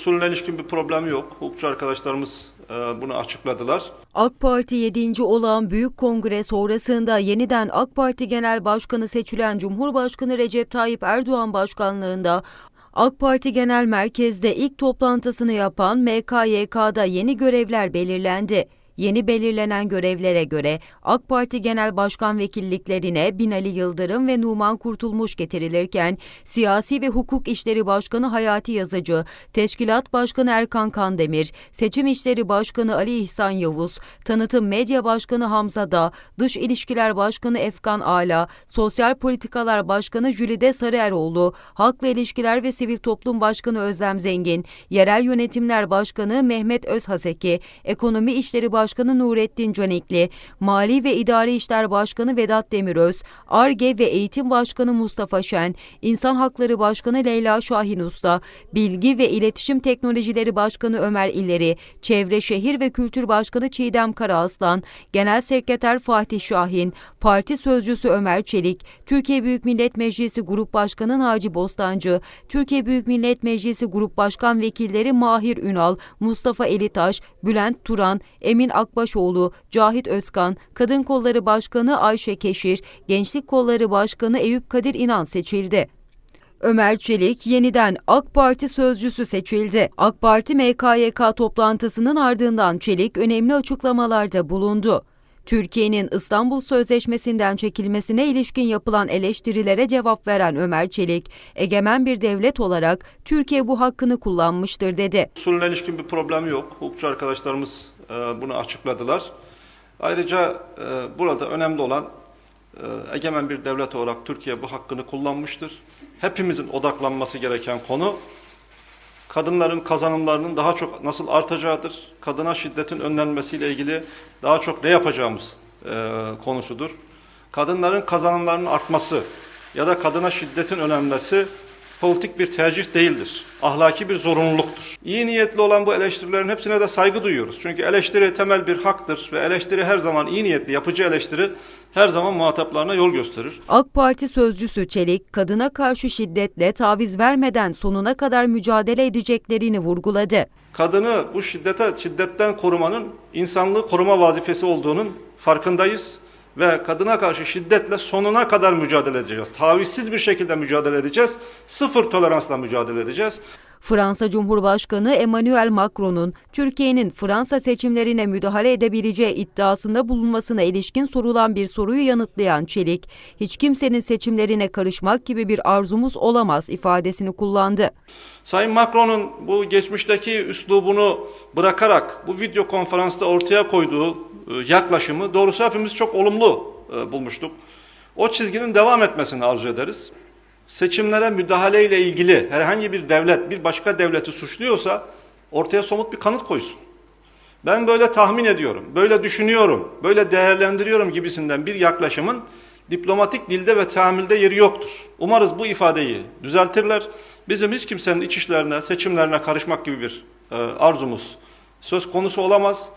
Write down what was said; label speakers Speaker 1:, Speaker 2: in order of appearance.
Speaker 1: Usulüne ilişkin bir problem yok. Hukukçu arkadaşlarımız e, bunu açıkladılar.
Speaker 2: AK Parti 7. olan Büyük Kongre sonrasında yeniden AK Parti Genel Başkanı seçilen Cumhurbaşkanı Recep Tayyip Erdoğan başkanlığında AK Parti Genel Merkez'de ilk toplantısını yapan MKYK'da yeni görevler belirlendi. Yeni belirlenen görevlere göre AK Parti Genel Başkan Vekilliklerine Binali Yıldırım ve Numan Kurtulmuş getirilirken Siyasi ve Hukuk İşleri Başkanı Hayati Yazıcı, Teşkilat Başkanı Erkan Kandemir, Seçim İşleri Başkanı Ali İhsan Yavuz, Tanıtım Medya Başkanı Hamza Dağ, Dış İlişkiler Başkanı Efkan Ala, Sosyal Politikalar Başkanı Jülide Sarıeroğlu, Halkla İlişkiler ve Sivil Toplum Başkanı Özlem Zengin, Yerel Yönetimler Başkanı Mehmet Özhaseki, Ekonomi İşleri Başkanı Nurettin Canikli, Mali ve İdari İşler Başkanı Vedat Demiröz, ARGE ve Eğitim Başkanı Mustafa Şen, İnsan Hakları Başkanı Leyla Şahin Usta, Bilgi ve İletişim Teknolojileri Başkanı Ömer İlleri, Çevre Şehir ve Kültür Başkanı Çiğdem Karaaslan, Genel Sekreter Fatih Şahin, Parti Sözcüsü Ömer Çelik, Türkiye Büyük Millet Meclisi Grup Başkanı Naci Bostancı, Türkiye Büyük Millet Meclisi Grup Başkan Vekilleri Mahir Ünal, Mustafa Elitaş, Bülent Turan, Emin Akbaşoğlu, Cahit Özkan, Kadın Kolları Başkanı Ayşe Keşir, Gençlik Kolları Başkanı Eyüp Kadir İnan seçildi. Ömer Çelik yeniden AK Parti sözcüsü seçildi. AK Parti MKYK toplantısının ardından Çelik önemli açıklamalarda bulundu. Türkiye'nin İstanbul Sözleşmesi'nden çekilmesine ilişkin yapılan eleştirilere cevap veren Ömer Çelik, egemen bir devlet olarak Türkiye bu hakkını kullanmıştır dedi.
Speaker 1: Usulüne ilişkin bir problem yok. Hukukçu arkadaşlarımız e, bunu açıkladılar. Ayrıca e, burada önemli olan e, egemen bir devlet olarak Türkiye bu hakkını kullanmıştır. Hepimizin odaklanması gereken konu kadınların kazanımlarının daha çok nasıl artacağıdır. Kadına şiddetin önlenmesiyle ilgili daha çok ne yapacağımız konusudur. Kadınların kazanımlarının artması ya da kadına şiddetin önlenmesi politik bir tercih değildir. Ahlaki bir zorunluluktur. İyi niyetli olan bu eleştirilerin hepsine de saygı duyuyoruz. Çünkü eleştiri temel bir haktır ve eleştiri her zaman iyi niyetli, yapıcı eleştiri her zaman muhataplarına yol gösterir.
Speaker 2: AK Parti sözcüsü Çelik, kadına karşı şiddetle taviz vermeden sonuna kadar mücadele edeceklerini vurguladı.
Speaker 1: Kadını bu şiddete şiddetten korumanın insanlığı koruma vazifesi olduğunun farkındayız ve kadına karşı şiddetle sonuna kadar mücadele edeceğiz. Tavizsiz bir şekilde mücadele edeceğiz. Sıfır toleransla mücadele edeceğiz.
Speaker 2: Fransa Cumhurbaşkanı Emmanuel Macron'un Türkiye'nin Fransa seçimlerine müdahale edebileceği iddiasında bulunmasına ilişkin sorulan bir soruyu yanıtlayan Çelik, hiç kimsenin seçimlerine karışmak gibi bir arzumuz olamaz ifadesini kullandı.
Speaker 1: Sayın Macron'un bu geçmişteki üslubunu bırakarak bu video konferansta ortaya koyduğu e, yaklaşımı doğrusu hepimiz çok olumlu e, bulmuştuk. O çizginin devam etmesini arzu ederiz. Seçimlere müdahale ile ilgili herhangi bir devlet bir başka devleti suçluyorsa ortaya somut bir kanıt koysun. Ben böyle tahmin ediyorum, böyle düşünüyorum, böyle değerlendiriyorum gibisinden bir yaklaşımın diplomatik dilde ve tahammülde yeri yoktur. Umarız bu ifadeyi düzeltirler. Bizim hiç kimsenin iç işlerine, seçimlerine karışmak gibi bir e, arzumuz söz konusu olamaz.